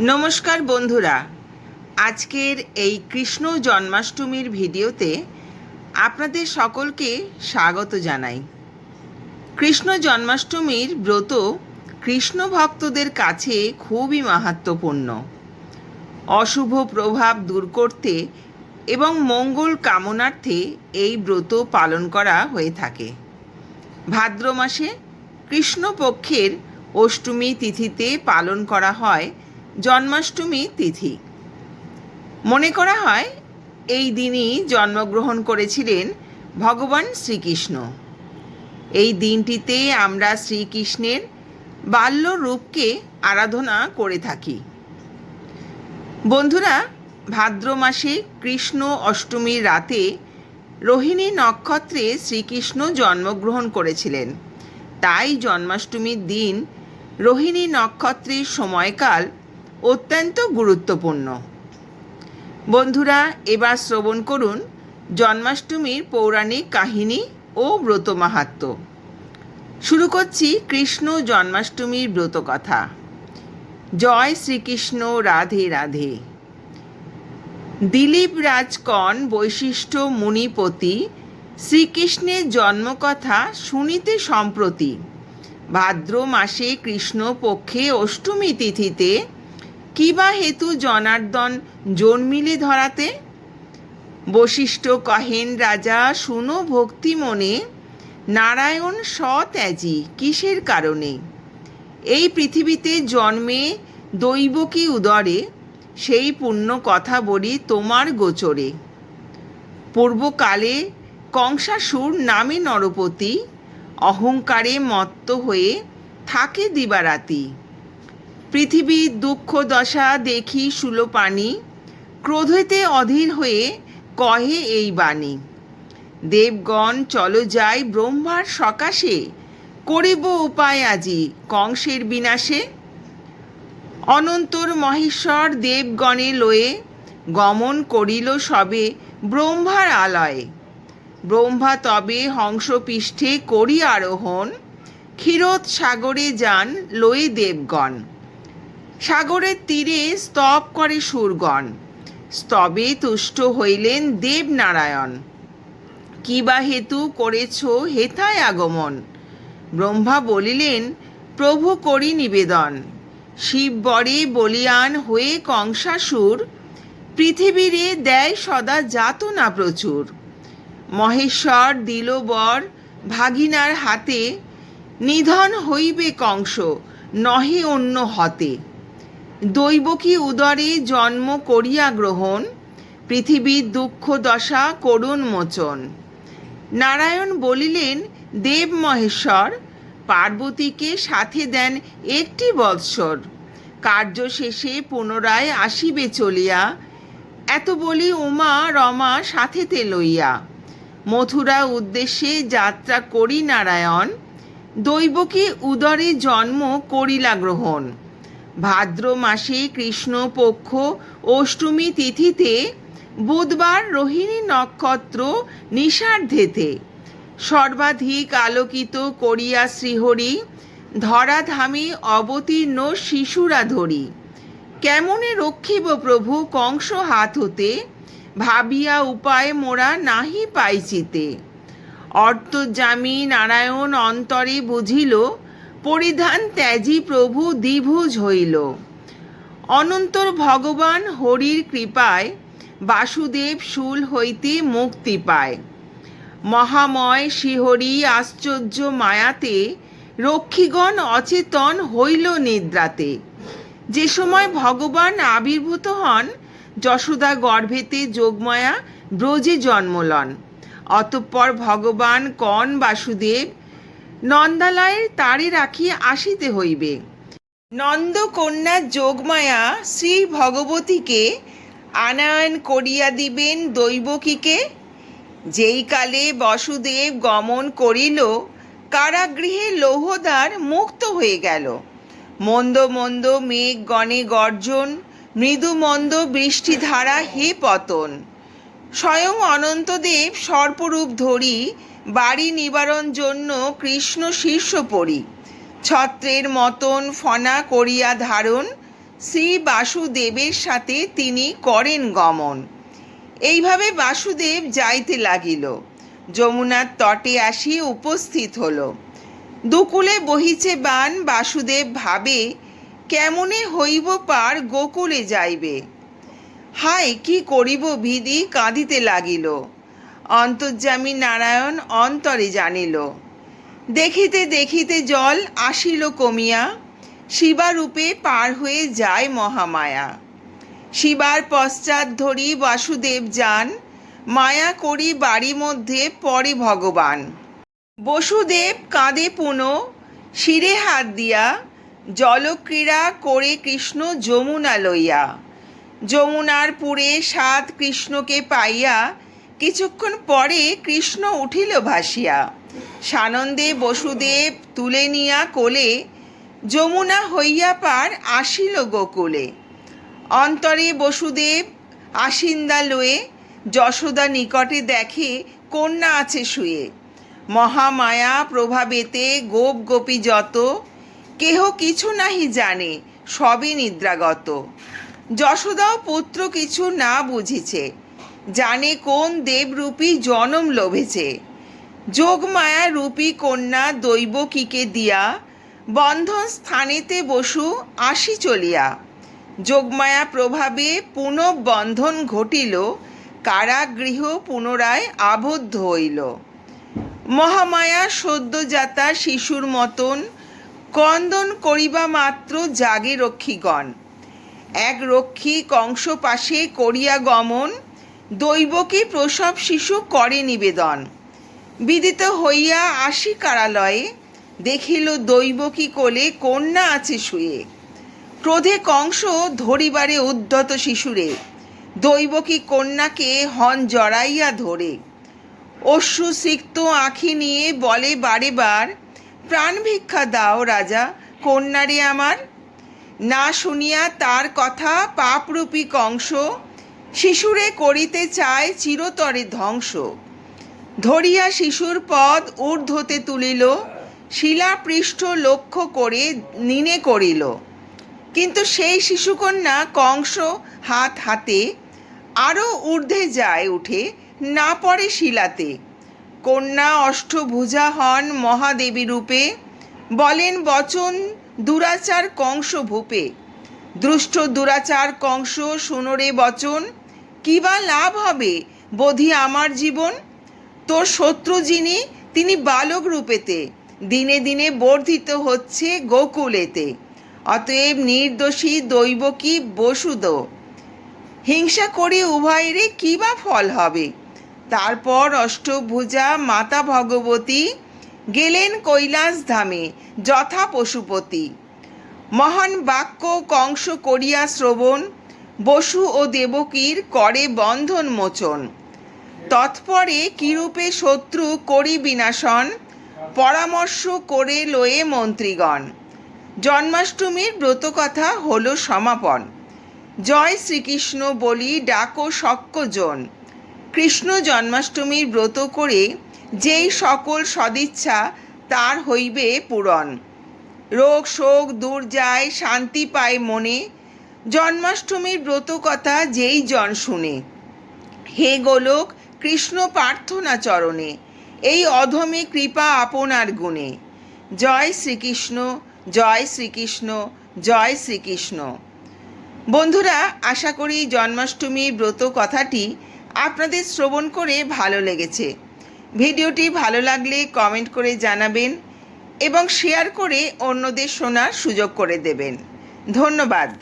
নমস্কার বন্ধুরা। আজকের এই কৃষ্ণ জন্মাষ্টমীর ভিডিওতে আপনাদের সকলকে স্বাগত জানাই। কৃষ্ণ জন্মাষ্টমীর ব্রত কৃষ্ণ ভক্তদের কাছে খুবই মাহাত্ম্যপূর্ণ। অশুভ প্রভাব দূর করতে এবং মঙ্গল কামনার্থে এই ব্রত পালন করা হয়ে থাকে। ভাদ্র মাসে কৃষ্ণপক্ষের অষ্টমী তিথিতে পালন করা হয় জন্মাষ্টমী তিথি। মনে করা হয়, এই দিনই জন্মগ্রহণ করেছিলেন ভগবান শ্রীকৃষ্ণ। এই দিনটিতে আমরা শ্রীকৃষ্ণের বাল্য রূপকে আরাধনা করে থাকি। বন্ধুরা, ভাদ্র মাসে কৃষ্ণ অষ্টমীর রাতে রোহিণী নক্ষত্রে শ্রীকৃষ্ণ জন্মগ্রহণ করেছিলেন। তাই জন্মাষ্টমীর দিন রোহিণী নক্ষত্রের সময়কাল অত্যন্ত গুরুত্বপূর্ণ। বন্ধুরা, এবার শ্রবণ করুন জন্মাষ্টমীর পৌরাণিক কাহিনী ও ব্রত মাহাত্ম। শুরু করছি কৃষ্ণ জন্মাষ্টমীর ব্রত কথা। জয় শ্রীকৃষ্ণ, রাধে রাধে। দিলীপ রাজকন বৈশিষ্ট্য মুনিপতি শ্রীকৃষ্ণের জন্মকথা শুনিতে সম্প্রতি। ভাদ্র মাসে কৃষ্ণ পক্ষে অষ্টমী তিথিতে কিবা হেতু জনার্দন জন্মিলে ধরাতে? বশিষ্ঠ কহেন রাজা, শুনো ভক্তি মনে। নারায়ণ সত্যাজি, কিসের কারণে? এই পৃথিবীতে জন্মে দৈব কি উদরে? সেই পুণ্য কথা বলি তোমার গোচরে। পূর্বকালে কংসাসুর নামে নরপতি, অহংকারে মত্ত হয়ে থাকে দিবারাতি। পৃথিবীর দুঃখ দশা দেখি সুলোপানি ক্রোধেতে অধীর হয়ে কহে এই বাণী। দেবগণ, চলো যাই ব্রহ্মার সকাশে, করিব উপায় আজি কংসের বিনাশে। অনন্তর মহেশ্বর দেবগণে লয়ে গমন করিল সবে ব্রহ্মার আলয়ে। ব্রহ্মা তবে হংসপৃষ্ঠে করি আরোহণ ক্ষীরোদ সাগরে যান লয়ে দেবগণ। সাগরের তীরে স্তব করে সুরগণ। স্তবে তুষ্ট হইলেন দেবনারায়ণ। কি বা হেতু করেছ হেথায় আগমন? ব্রহ্মা বলিলেন, প্রভু করি নিবেদন। শিব বরে বলিয়ান হয়ে কংসাসুর। পৃথিবীরে দেয় সদা যাতনা প্রচুর। মহেশ্বর দিল বর ভাগিনার হাতে। নিধন হইবে কংস, নহে অন্য হতে। দৈবকী উদরে জন্ম করিয়া গ্রহণ? পৃথিবীর দুঃখ দশা করুণ মোচন। নারায়ণ বলিলেন, দেব মহেশ্বর, পার্বতীকে সাথে দেন একটি বৎসর। কার্য শেষে পুনরায় আসিবে চলিয়া। এত বলি উমা রমা সাথেতে লইয়া। মথুরা উদ্দেশ্যে যাত্রা করি নারায়ণ। দৈবকী উদরে জন্ম করিলা গ্রহণ? ভাদ্র মাসে কৃষ্ণপক্ষ অষ্টমী তিথিতে বুধবার রোহিণী নক্ষত্র নিষার্ধেতে সর্বাধিক আলোকিত করিয়া শ্রীহরি, ধরাধামে অবতীর্ণ শিশুরা ধরি। কেমনে রক্ষিব প্রভু কংস হাত হতে? ভাবিয়া উপায় মোরা নাহি পাইচিতে অর্থজামী নারায়ণ অন্তরে বুঝিল পরিধান ত্যাজি প্রভু দ্বিভুজ হইল। অনন্তর ভগবান হরির কৃপায় বাসুদেব শুল হইতে মুক্তি পায়। মহাময় শিহরি আশ্চর্য মায়াতে রক্ষীগণ অচেতন হইল নিদ্রাতে। যে সময় ভগবান আবির্ভূত হন, যশোদা গর্ভেতে যোগমায়া ব্রজে জন্মলন। অতঃপর ভগবান কন বাসুদেব নন্দালয়ের তারে রাখি আসিতে হইবে। নন্দকন্যা যোগমায়া শ্রী ভগবতীকে আনায়ন করিয়া দিবেন দৈবকীকে। যেই কালে বসুদেব গমন করিল, কারাগৃহে লৌহদ্বার মুক্ত হয়ে গেল। মন্দ মন্দ মেঘ গণে গর্জন, মৃদু মন্দ বৃষ্টিধারা হে পতন। স্বয়ং অনন্তদেব সর্পরূপ ধরি বাড়ি নিবারণ জন্য কৃষ্ণ শীর্ষ পড়ি ছত্রের মতন ফনা করিয়া ধারণ, শ্রী বাসুদেবের সাথে তিনি করেন গমন। এইভাবে বাসুদেব যাইতে লাগিল। যমুনার তটে আসি উপস্থিত হলো। দুকুলে বহিছে বান, বাসুদেব ভাবে, কেমনে হইব পার গোকুলে যাইবে? হায়, কি করিব ভিদি কাঁদিতে লাগিল। অন্তর্যামী নারায়ণ অন্তরে জানিল, দেখিতে দেখিতে জল আসিল কমিয়া, শিবারূপে পার হয়ে যায় মহামায়া। শিবার পশ্চাৎ ধরি বাসুদেব যান, মায়া করি বাড়ি মধ্যে পরে ভগবান। বসুদেব কাঁদে পুনো, শিরে হাত দিয়া, জলক্রীড়া করে কৃষ্ণ যমুনা লইয়া। যমুনার পুরে সাত কৃষ্ণকে পাইয়া কিছুক্ষণ পরে কৃষ্ণ উঠিল ভাসিয়া। সানন্দে বসুদেব তুলে নিয়া কোলে, যমুনা হইয়া পার আসিল গোকুলে। অন্তরে বসুদেব আসিন্দা লয়ে যশোদা নিকটে দেখে কন্যা আছে শুয়ে। মহামায়া প্রভাবেতে গোপ গোপী যত, কেহ কিছু নাহি জানে, সবই নিদ্রাগত। যশোদাও পুত্র কিছু না বুঝিছে। জানে কোন দেবরূপী জনম লোভেছে। যোগমায়া রূপী কন্যা দৈবকীকে দিয়া, বন্ধন স্থানেতে বসু আসি চলিয়া। যোগমায়া প্রভাবে পুনঃ বন্ধন ঘটিল, কারাগৃহ পুনরায় আবদ্ধ হইল। মহামায়া সদ্যজাতা শিশুর মতন কন্দন করিবা মাত্র জাগে রক্ষীগণ। এক রক্ষী কংস পাশে করিয়া গমন দৈবকী প্রসব শিশু করে নিবেদন? বিদিত হইয়া আসি কারালয়ে, দেখিল দৈবকী কোলে কন্যা আছে শুয়ে। ক্রোধে কংস ধরিবারে উদ্ধত শিশুরে দৈবকী কন্যাকে হন জড়াইয়া ধরে। অশ্রু সিক্ত আঁখি নিয়ে বলে বারে বার, প্রাণ ভিক্ষা দাও রাজা কন্যারে আমার। না শুনিয়া তার কথা পাপরূপী কংস শিশুরে করিতে চায় চিরতরে ধ্বংস। ধরিয়া শিশুর পদ ঊর্ধ্বতে তুলিল, শিলাপৃষ্ঠ লক্ষ্য করে নিনে করিল। কিন্তু সেই শিশুকন্যা কংস হাত হাতে আরও ঊর্ধ্বে যায় উঠে, না পড়ে শিলাতে। কন্যা অষ্টভুজা হন মহাদেবী রূপে, বলেন বচন দুরাচার কংস ভূপে। দুষ্ট দুরাচার কংস শুনরে বচন কি বা লাভ হবে? বোধি আমার জীবন? তোর শত্রু যিনি, তিনি বালক রূপেতে, দিনে দিনে বর্ধিত হচ্ছে গোকুলেতে। অতএব নির্দোষী দৈব কি বসুদ, হিংসা করে উভয়েরই কী বা ফল হবে? তারপর অষ্টভুজা মাতা ভগবতী গেলেন কৈলাস ধামে, যথা পশুপতি। মহান বাক্য কংস করিয়া শ্রবণ বসু ও দেবকীর করে বন্ধন মোচন। তৎপরে কিরূপে শত্রু করি বিনাশন, পরামর্শ করে লয়ে মন্ত্রীগণ। জন্মাষ্টমীর ব্রতকথা হল সমাপন। জয় শ্রীকৃষ্ণ বলি ডাকো শক্কজন কৃষ্ণ জন্মাষ্টমীর ব্রত করে যেই সকল সদিচ্ছা তার হইবে পূরণ। রোগ শোক দূর যায়, শান্তি পায় মনে জন্মাষ্টমীর ব্রত কথা যেই জন শুনে। হে গোলক, কৃষ্ণ প্রার্থনা চরণে, এই অধমে কৃপা আপনার গুণে। জয় শ্রীকৃষ্ণ জয় শ্রীকৃষ্ণ জয় শ্রীকৃষ্ণ। বন্ধুরা, আশা করি জন্মাষ্টমী ব্রত কথাটি আপনাদের শ্রবণ করে ভালো লেগেছে। ভিডিওটি ভালো লাগলে কমেন্ট করে জানাবেন এবং শেয়ার করে অন্যদের শোনার সুযোগ করে দেবেন। ধন্যবাদ।